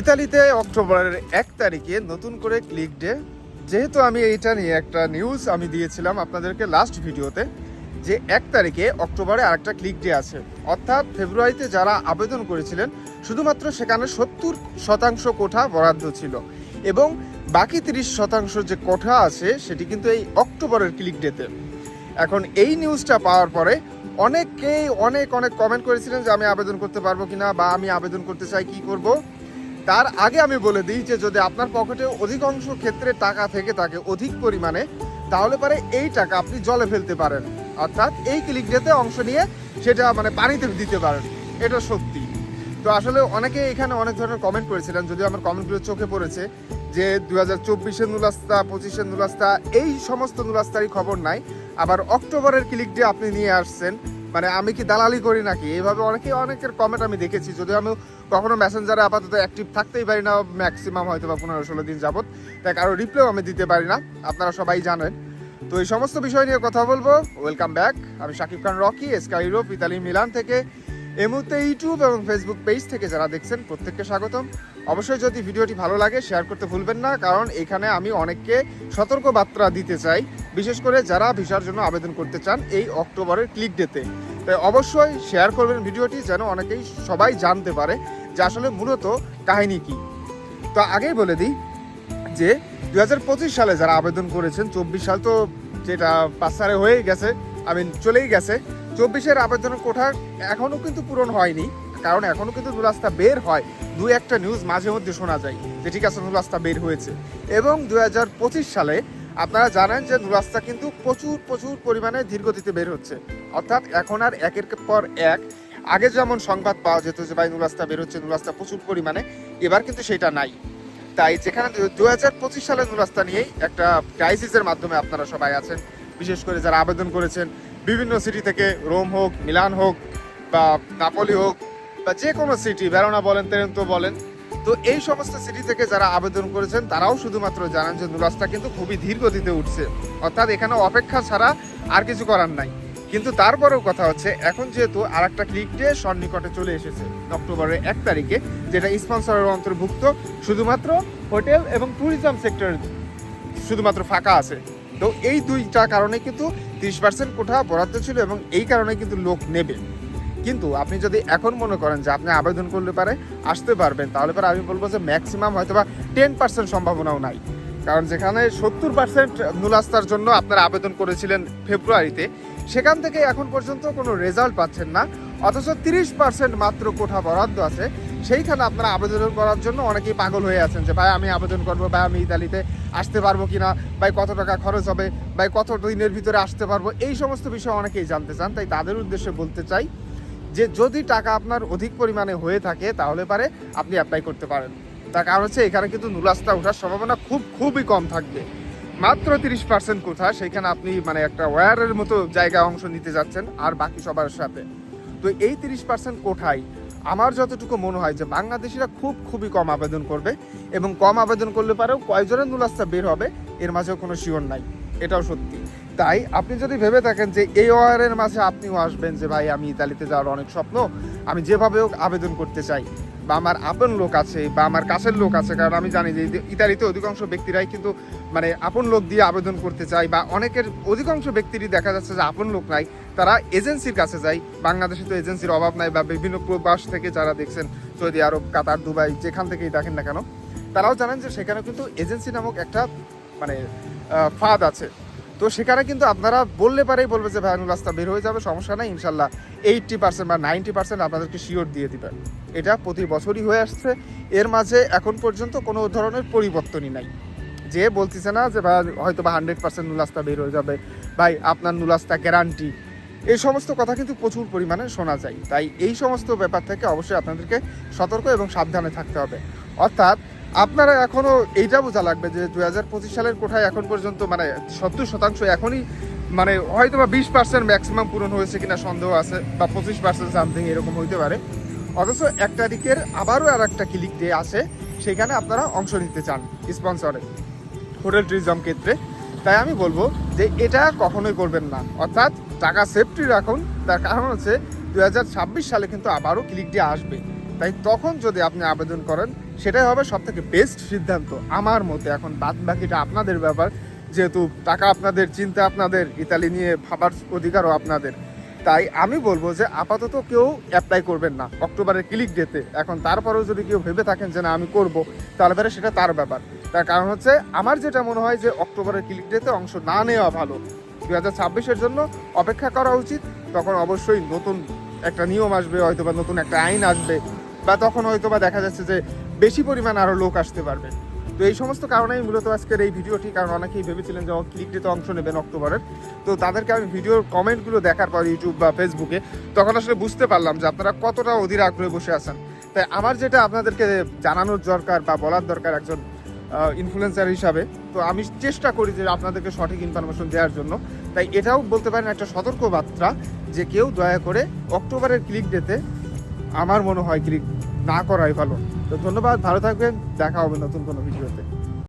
ইতালিতে অক্টোবরের এক তারিখে নতুন করে ক্লিক ডে। যেহেতু আমি এইটা নিয়ে একটা নিউজ আমি দিয়েছিলাম আপনাদেরকে লাস্ট ভিডিওতে, যে এক তারিখে অক্টোবরে আরেকটা ক্লিক ডে আছে। অর্থাৎ ফেব্রুয়ারিতে যারা আবেদন করেছিলেন, শুধুমাত্র সেখানে সত্তর শতাংশ কোঠা বরাদ্দ ছিল এবং বাকি তিরিশ শতাংশ যে কোঠা আছে, সেটি কিন্তু এই অক্টোবরের ক্লিক ডেতে। এখন এই নিউজটা পাওয়ার পরে অনেকেই অনেক অনেক কমেন্ট করেছিলেন যে আমি আবেদন করতে পারব কিনা বা আমি আবেদন করতে চাই কি করব। তার আগে আমি বলে দিই যে যদি আপনার পকেটে অধিকাংশ ক্ষেত্রে টাকা থেকে থাকে অধিক পরিমাণে, তাহলে পরে এই টাকা আপনি জলে ফেলতে পারেন। অর্থাৎ এই ক্লিক ডেতে অংশ নিয়ে সেটা মানে পানিতে দিতে পারেন। এটা সত্যি। তো আসলে অনেকে এখানে অনেক ধরনের কমেন্ট করেছিলেন, যদিও আমার কমেন্টগুলো চোখে পড়েছে, যে দু হাজার চব্বিশের নুলাস্তা পঁচিশের নুলাস্তা এই সমস্ত নুলাস্তারই খবর নাই। আবার অক্টোবরের ক্লিক ডে আপনি নিয়ে আসছেন মানে আমি কি দালালি করি নাকি? এইভাবে অনেকে, অনেকের কমেন্ট আমি দেখেছি। যদিও আমি কখনো মেসেঞ্জারে আপাতত অ্যাক্টিভ থাকতেই পারি না ম্যাক্সিমাম হয়তো বা পনেরো ষোলো দিন যাবত। তাই কারও রিপ্লাইও আমি দিতে পারি না, আপনারা সবাই জানেন। তো এই সমস্ত বিষয় নিয়ে কথা বলব। ওয়েলকাম ব্যাক আমি শাকিব খান রকি এসকা ইউরোপ ইতালি মিলান থেকে। এই মুহূর্তে ইউটিউব এবং ফেসবুক পেজ থেকে যারা দেখছেন, প্রত্যেককে স্বাগতম। অবশ্যই যদি ভিডিওটি ভালো লাগে শেয়ার করতে ভুলবেন না, কারণ এখানে আমি অনেককে সতর্ক বার্তা দিতে চাই, বিশেষ করে যারা ভিসার জন্য আবেদন করতে চান এই অক্টোবরের ক্লিক ডেতে তাই অবশ্যই শেয়ার করবেন ভিডিওটি যেন অনেকেই সবাই জানতে পারে যে আসলে মূলত কাহিনী কি। তো আগেই বলে দিই যে দু হাজার পঁচিশ সালে যারা আবেদন করেছেন, চব্বিশ সাল তো যেটা পাঁচ সালে হয়ে গেছে আমি চলেই গেছে, চব্বিশের আবেদনের কোঠা এখনও কিন্তু পূরণ হয়নি। কারণ এখনও কিন্তু নুরাস্তা বের হয়। দু একটা নিউজ মাঝে মধ্যে শোনা যায় যে ঠিক আছে নুরাস্তা বের হয়েছে। এবং দুই হাজার পঁচিশ সালে আপনারা জানেন যে নুরাস্তা কিন্তু প্রচুর প্রচুর পরিমাণে ধীরগতিতে বের হচ্ছে। অর্থাৎ এখন আর একের পর এক আগে যেমন সংবাদ পাওয়া যেত যে ভাই নুরাস্তা বের হচ্ছে নুরাস্তা প্রচুর পরিমাণে, এবার কিন্তু সেটা নাই। তাই যেখানে দু হাজার পঁচিশ সালের নুরাস্তা নিয়েই একটা ক্রাইসিসের মাধ্যমে আপনারা সবাই আছেন। বিশেষ করে যারা আবেদন করেছেন, বিভিন্ন সিটি থেকে রোম হোক মিলান হোক বা নাপলি হোক বা যে কোনো সিটি বেরোনা বলেন তেরেন্তো বলেন, তো এই সমস্ত সিটি থেকে যারা আবেদন করেছেন, তারাও শুধুমাত্র জানান যে নুরাস্তা কিন্তু খুবই ধীর গতিতে উঠছে। অর্থাৎ এখানে অপেক্ষা ছাড়া আর কিছু করার নাই। কিন্তু তারপরেও কথা হচ্ছে, এখন যেহেতু আর একটা ক্লিক ডে সন্নিকটে চলে এসেছে অক্টোবরের এক তারিখে, যেটা স্পন্সরের অন্তর্ভুক্ত, শুধুমাত্র হোটেল এবং ট্যুরিজম সেক্টর শুধুমাত্র ফাঁকা আছে। তো এই দুইটা কারণে কিন্তু তিরিশ পার্সেন্ট কোঠা বরাদ্দ ছিল এবং এই কারণে কিন্তু লোক নেবে। কিন্তু আপনি যদি এখন মনে করেন যে আপনি আবেদন করলে পারে আসতে পারবেন, তাহলে পরে আমি বলব যে ম্যাক্সিমাম হয়তো বা টেন পার্সেন্ট সম্ভাবনাও নাই। কারণ যেখানে সত্তর পার্সেন্ট নুলাস্তার জন্য আপনারা আবেদন করেছিলেন ফেব্রুয়ারিতে, সেখান থেকে এখন পর্যন্ত কোনো রেজাল্ট পাচ্ছেন না। অথচ তিরিশ পার্সেন্ট মাত্র কোঠা বরাদ্দ আছে, সেইখানে আপনারা আবেদন করার জন্য অনেকেই পাগল হয়ে আছেন যে, ভাই, আমি আবেদন করব, ভাই, আমি ইতালিতে আসতে পারব কি না ভাই, কত টাকা খরচ হবে? ভাই, কত দিনের ভিতরে আসতে পারব? এই সমস্ত বিষয় অনেকেই জানতে চান, তাই তাদের উদ্দেশ্যে বলতে চাই যে যদি টাকা আপনার অধিক পরিমাণে হয়ে থাকে, তাহলে পারে আপনি অ্যাপ্লাই করতে পারেন। তার কারণ হচ্ছে এখানে কিন্তু নুলাস্তা ওঠার সম্ভাবনা খুব, খুবই কম থাকবে। মাত্র তিরিশ পার্সেন্ট কোথা, সেখানে আপনি মানে একটা ওয়ারের মতো জায়গায় অংশ নিতে যাচ্ছেন, আর বাকি সবার সাথে। তো এই তিরিশ পার্সেন্ট কোঠায় আমার যতটুকু মনে হয় যে বাংলাদেশিরা খুব, খুবই কম আবেদন করবে, এবং কম আবেদন করলে পারেও কয়জনের নুলাস্তা বের হবে, এর মাঝেও কোনো শিওর নাই। এটাও সত্যি। তাই আপনি যদি ভেবে থাকেন যে এই ওয়ারের মাঝে আপনিও আসবেন যে, ভাই, আমি ইতালিতে যাওয়ার অনেক স্বপ্ন, আমি যেভাবে হোক আবেদন করতে চাই। বা আমার আপন লোক আছে, বা আমার কাছের লোক আছে, কারণ আমি জানি যে ইতালিতে অধিকাংশ ব্যক্তিরাই কিন্তু মানে আপন লোক দিয়ে আবেদন করতে চায়, বা অনেকের অধিকাংশ ব্যক্তিরই দেখা যাচ্ছে যে আপন লোক নাই, তারা এজেন্সির কাছে যায়। বাংলাদেশে তো এজেন্সির অভাব নাই, বা বিভিন্ন প্রবাস থেকে যারা দেখছেন, সৌদি আরব, কাতার, দুবাই, যেখান থেকেই দেখেন না কেন, তারাও জানেন যে সেখানে কিন্তু এজেন্সি নামক একটা মানে ফাঁদ আছে। তো সেখানে কিন্তু আপনারা বললে পারেই বলবে যে ভাই রাস্তা বের হয়ে যাবে, সমস্যা নাই, ইনশাল্লাহ এইটটি পার্সেন্ট বা নাইনটি পার্সেন্ট আপনাদেরকে শিওর দিয়ে দিবেন এটা প্রতি বছরই হয়ে আসছে। এর মাঝে এখন পর্যন্ত কোনো ধরনের পরিবর্তনই নাই। যে বলতেছে না যে ভাই হয়তো বা হান্ড্রেড পার্সেন্ট নুলাস্তা বের হয়ে যাবে, ভাই, আপনার নুলাস্তা গ্যারান্টি এই সমস্ত কথা কিন্তু প্রচুর পরিমাণে শোনা যায়। তাই এই সমস্ত ব্যাপার থেকে অবশ্যই আপনাদেরকে সতর্ক এবং সাবধানে থাকতে হবে। অর্থাৎ আপনারা এখনও এইটা বোঝা লাগবে যে দুই হাজার পঁচিশ সালের কোঠায় এখন পর্যন্ত মানে সত্তর শতাংশ এখনই মানে হয়তো বা বিশ পার্সেন্ট ম্যাক্সিমাম পূরণ হয়েছে কিনা সন্দেহ আছে, বা পঁচিশ পার্সেন্ট সামথিং এরকম হইতে পারে। অথচ এক তারিখের আবারও আর একটা ক্লিক ডে আছে, সেখানে আপনারা অংশ নিতে চান স্পন্সরে হোটেল ট্যুরিজম ক্ষেত্রে। তাই আমি বলব যে এটা কখনোই করবেন না। অর্থাৎ টাকা সেফটি রাখুন, তার কারণ হচ্ছে দু হাজার ছাব্বিশ সালে কিন্তু আবারও ক্লিক ডে আসবে। তাই তখন যদি আপনি আবেদন করেন সেটাই হবে সব থেকে বেস্ট সিদ্ধান্ত আমার মতে। এখন বাদ বাকিটা আপনাদের ব্যাপার, যেহেতু টাকা আপনাদের, চিন্তা আপনাদের, ইতালি নিয়ে ভাবার অধিকারও আপনাদের। তাই আমি বলব যে আপাতত কেউ অ্যাপ্লাই করবেন না। অক্টোবরের ক্লিক ডেতে এখন তারপরেও যদি কেউ ভেবে থাকেন যে না, আমি করব, তাহলে সেটা তার ব্যাপার। তার কারণ হচ্ছে, আমার যেটা মনে হয় যে অক্টোবরের ক্লিক ডেতে অংশ না নেওয়া ভালো। দু হাজার ছাব্বিশের জন্য অপেক্ষা করা উচিত। তখন অবশ্যই নতুন একটা নিয়ম আসবে হয়তো বা নতুন একটা আইন আসবে। বা তখন হয়তো বা দেখা যাচ্ছে যে বেশি পরিমাণ আরও লোক আসতে পারবে। তো এই সমস্ত কারণেই মূলত আজকের এই ভিডিওটি কারণ অনেকেই ভেবেছিলেন যে ক্লিক ডেতে অংশ নেবেন অক্টোবরের। তো তাদেরকে আমি ভিডিওর কমেন্টগুলো দেখার পর ইউটিউব বা ফেসবুকে তখন আসলে বুঝতে পারলাম যে আপনারা কতটা অধীর আগ্রহে বসে আছেন। তাই আমার যেটা আপনাদেরকে জানানোর দরকার বা বলার দরকার একজন ইনফ্লুয়েন্সার হিসাবে, তো আমি চেষ্টা করি যে আপনাদেরকে সঠিক ইনফরমেশন দেওয়ার জন্য। তাই এটাও বলতে পারেন একটা সতর্ক বার্তা যে কেউ দয়া করে অক্টোবরের ক্লিক ডেতে আমার মনে হয় ক্লিক না করাই ভালো। তো ধন্যবাদ, ভালো থাকবেন, দেখা হবে নতুন কোনো ভিডিওতে।